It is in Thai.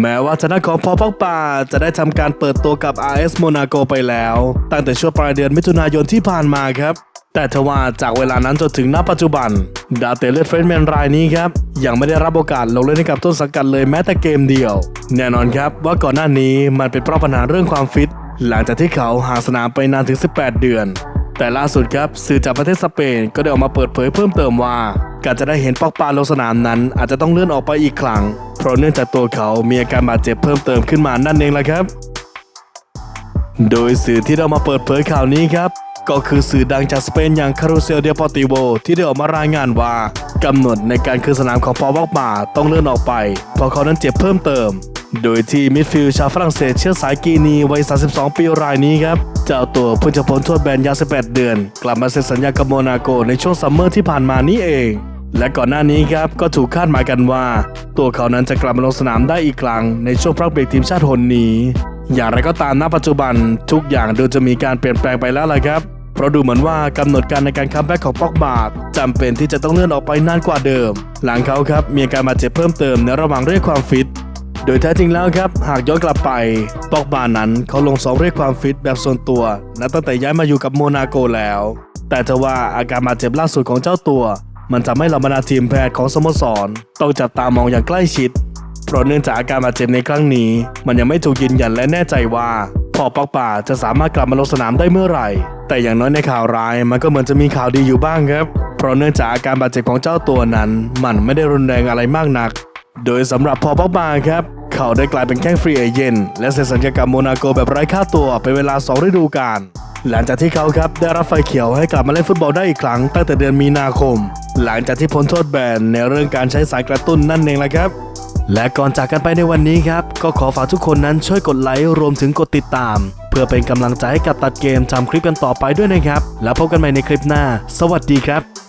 แม้ว่าทางด้านของพอพอกบาจะได้ทำการเปิดตัวกับ RS Monaco ไปแล้ว ตั้งแต่ช่วงปลายเดือนมิถุนายนที่ผ่านมาครับ แต่ทว่าจากเวลานั้นจนถึงณปัจจุบัน ดาวเตเลือดเฟรนแมนรายนี้ครับ ยังไม่ได้รับโอกาสลงเล่นให้กับต้นสังกัดเลยแม้แต่เกมเดียว แน่นอนครับว่าก่อนหน้านี้มันเป็นเพราะปัญหาเรื่องความฟิต หลังจากที่เขาห่างสนามไปนานถึง 18 เดือน แต่ล่าสุดครับสื่อจากประเทศสเปนก็ได้ออกมาเปิดเผยเพิ่มเติมว่า การจะได้เห็นปอกปาลงสนามนั้น อาจจะต้องเลื่อนออกไปอีกครั้ง เพราะเนื่องจากตัวเขามีอาการบาดเจ็บเพิ่มเติมขึ้นมานั่นเองแหละครับ โดยสื่อที่ได้มาเปิดเผยข่าวนี้ครับ ก็คือสื่อดังจากสเปนอย่างคารูเซลเดปอติโวที่ได้ออกมารายงานว่ากำหนดในการคืนสนามของปอบอกมาต้องเลื่อนออกไป เพราะเขานั้นเจ็บเพิ่มเติมโดยที่มิดฟิลด์ชาวฝรั่งเศสเชื้อสายกีนีวัย 32 ปีรายนี้ครับ เจ้าตัวเพิ่งจะพ้นโทษแบนยา 18 เดือน กลับมาเซ็นสัญญากับโมนาโกในช่วงซัมเมอร์ที่ผ่านมานี้เอง และก่อนหน้านี้ครับก็ถูกคาดหมายกันว่า ตัวเขานั้นจะกลับมาลงสนามได้อีกครั้งในช่วงพักเบรกทีมชาติหนนี้ อย่างไรก็ตามณปัจจุบันทุกอย่างดูจะมีการเปลี่ยนแปลงไปแล้วล่ะครับเพราะดูเหมือนว่ากำหนดการในการคัมแบ็กของปอกบาร์จำเป็นที่จะต้องเลื่อนออกไปนานกว่าเดิม หลังเขาครับมีอาการบาดเจ็บเพิ่มเติมในระหว่างเรียกความฟิต โดยแท้จริงแล้วครับ หากย้อนกลับไปปอกบานั้นเขาลงซ้อมเรียกความฟิตแบบส่วนตัวนับตั้งแต่ย้ายมาอยู่กับโมนาโกแล้ว แต่ทว่าอาการบาดเจ็บล่าสุดของเจ้าตัว มันทำให้เหล่าบรรดาทีมแพทย์ของสโมสร ต้องจับตามองอย่างใกล้ชิด เพราะเนื่องจากอาการบาดเจ็บในครั้งนี้ มันยังไม่ถูกยืนยันและแน่ใจว่าพอปอกป่าจะสามารถกลับมาลงสนามได้เมื่อไหร่ แต่อย่างน้อยในข่าวร้ายมันก็เหมือนจะมีข่าวดีอยู่บ้างครับ เพราะเนื่องจากอาการบาดเจ็บของเจ้าตัวนั้น มันไม่ได้รุนแรงอะไรมากนัก โดยสำหรับพอปอกบาครับ เขาได้กลายเป็นแข้งฟรีเอเจนต์และเซ็นสัญญากับโมนาโกแบบไร้ค่าตัวเป็นเวลา 2 ฤดูกาลหลังจากที่เขาครับได้รับไฟเขียวให้กลับมาเล่นฟุตบอลได้อีกครั้งตั้งแต่เดือนมีนาคม หลังจากที่พ้นโทษแบนในเรื่องการใช้สารกระตุ้นนั่นเองละครับ และก่อนจากกันไปในวันนี้ครับ ก็ขอฝากทุกคนนั้นช่วยกดไลค์รวมถึงกดติดตาม เพื่อเป็นกำลังใจให้กับตัดเกมทำคลิปกันต่อไปด้วยนะครับ แล้วพบกันใหม่ในคลิปหน้า สวัสดีครับ